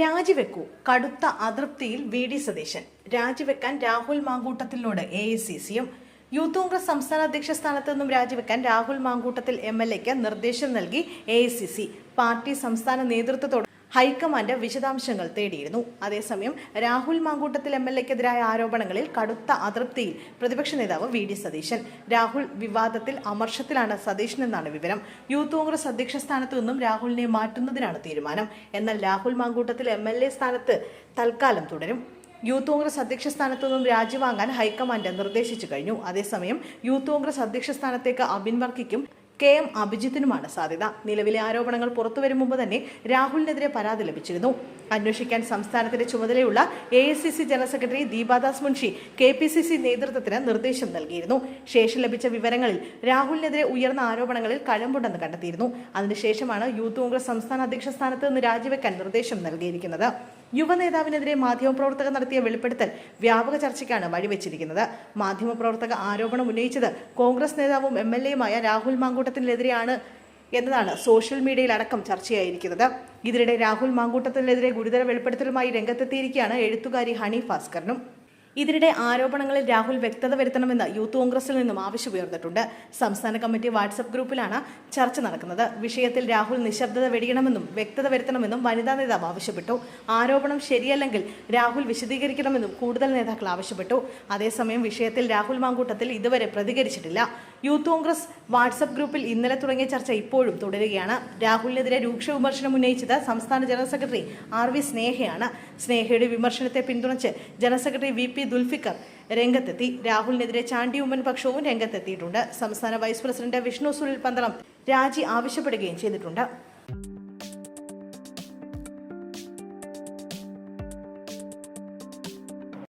രാജിവെക്കൂ. കടുത്ത അതൃപ്തിയിൽ V D Satheesan. രാജിവെക്കാൻ രാഹുൽ മാങ്കൂട്ടത്തിനോട് എ ഐ സി സിയും യൂത്ത് കോൺഗ്രസ് സംസ്ഥാന അധ്യക്ഷ സ്ഥാനത്ത് നിന്നും രാജിവെക്കാൻ രാഹുൽ മാങ്കൂട്ടത്തിൽ എം എൽ എക്ക് നിർദ്ദേശം നൽകി A I C C. Party സംസ്ഥാന നേതൃത്വത്തോട് ഹൈക്കമാൻഡ് വിശദാംശങ്ങൾ തേടിയിരുന്നു. അതേസമയം രാഹുൽ മാങ്കൂട്ടത്തിൽ എം എൽ എക്കെതിരായ ആരോപണങ്ങളിൽ കടുത്ത അതൃപ്തിയിൽ പ്രതിപക്ഷ നേതാവ് വി ഡി സതീശൻ. രാഹുൽ വിവാദത്തിൽ അമർഷത്തിലാണ് സതീശനെന്നാണ് വിവരം. യൂത്ത് കോൺഗ്രസ് അധ്യക്ഷ സ്ഥാനത്തു നിന്നും രാഹുലിനെ മാറ്റുന്നതിനാണ് തീരുമാനം. എന്നാൽ Rahul Mankoottathil M L A സ്ഥാനത്ത് തൽക്കാലം തുടരും. യൂത്ത് കോൺഗ്രസ് അധ്യക്ഷ സ്ഥാനത്തു നിന്നും രാജിവാങ്ങാൻ ഹൈക്കമാൻഡ് നിർദ്ദേശിച്ചു കഴിഞ്ഞു. അതേസമയം യൂത്ത് കോൺഗ്രസ് അധ്യക്ഷ സ്ഥാനത്തേക്ക് അബിൻ വർക്കിക്കും കെ എം അഭിജിത്തിനുമാണ് സാധ്യത. നിലവിലെ ആരോപണങ്ങൾ പുറത്തുവരും മുമ്പ് തന്നെ രാഹുലിനെതിരെ പരാതി ലഭിച്ചിരുന്നു. അന്വേഷിക്കാൻ സംസ്ഥാനത്തിന്റെ ചുമതലയുള്ള A S C C general secretary Deepa Das Munshi K P C C നേതൃത്വത്തിന് നിർദ്ദേശം നൽകിയിരുന്നു. ശേഷം ലഭിച്ച വിവരങ്ങളിൽ രാഹുലിനെതിരെ ഉയർന്ന ആരോപണങ്ങളിൽ കഴമ്പുണ്ടെന്ന് കണ്ടെത്തിയിരുന്നു. അതിനുശേഷമാണ് യൂത്ത് കോൺഗ്രസ് സംസ്ഥാന അധ്യക്ഷ സ്ഥാനത്ത് നിന്ന് രാജിവെക്കാൻ നിർദ്ദേശം നൽകിയിരിക്കുന്നത്. യുവനേതാവിനെതിരെ മാധ്യമപ്രവർത്തകർ നടത്തിയ വെളിപ്പെടുത്തൽ വ്യാപക ചർച്ചയ്ക്കാണ് വഴിവെച്ചിരിക്കുന്നത്. മാധ്യമപ്രവർത്തക ആരോപണം ഉന്നയിച്ചത് കോൺഗ്രസ് നേതാവും എം എൽ എയുമായ രാഹുൽ മാങ്കൂട്ടത്തിനെതിരെയാണ് എന്നതാണ് സോഷ്യൽ മീഡിയയിൽ അടക്കം ചർച്ചയായിരിക്കുന്നത്. ഇതിനിടെ രാഹുൽ മാങ്കൂട്ടത്തിനെതിരെ ഗുരുതര വെളിപ്പെടുത്തലുമായി രംഗത്തെത്തിയിരിക്കുകയാണ് എഴുത്തുകാരി ഹണി ഭാസ്കറിനും ഇതിനിടെ ആരോപണങ്ങളിൽ രാഹുൽ വ്യക്തത വരുത്തണമെന്ന് യൂത്ത് കോൺഗ്രസിൽ നിന്നും ആവശ്യമുയർന്നിട്ടുണ്ട് സംസ്ഥാന കമ്മിറ്റി വാട്സപ്പ് ഗ്രൂപ്പിലാണ് ചർച്ച നടക്കുന്നത്. വിഷയത്തിൽ രാഹുൽ നിശബ്ദത വെടിയണമെന്നും വ്യക്തത വരുത്തണമെന്നും വനിതാ നേതാവ് ആവശ്യപ്പെട്ടു. ആരോപണം ശരിയല്ലെങ്കിൽ രാഹുൽ വിശദീകരിക്കണമെന്നും കൂടുതൽ നേതാക്കൾ ആവശ്യപ്പെട്ടു. അതേസമയം വിഷയത്തിൽ രാഹുൽ മാങ്കൂട്ടത്തിൽ ഇതുവരെ പ്രതികരിച്ചിട്ടില്ല. യൂത്ത് കോൺഗ്രസ് വാട്സപ്പ് ഗ്രൂപ്പിൽ ഇന്നലെ തുടങ്ങിയ ചർച്ച ഇപ്പോഴും തുടരുകയാണ്. രാഹുലിനെതിരെ രൂക്ഷ വിമർശനം ഉന്നയിച്ചത് സംസ്ഥാന ജനറൽ സെക്രട്ടറി ആർ വി സ്നേഹയാണ്. സ്നേഹയുടെ വിമർശനത്തെ പിന്തുണച്ച് general secretary V P Dulfiqar രംഗത്തെത്തി. രാഹുലിനെതിരെ ചാണ്ടി ഉമ്മൻ പക്ഷവും രംഗത്തെത്തിയിട്ടുണ്ട്. സംസ്ഥാന വൈസ് പ്രസിഡന്റ് വിഷ്ണു സുനിൽ പന്തളം രാജി ആവശ്യപ്പെടുകയും ചെയ്തിട്ടുണ്ട്.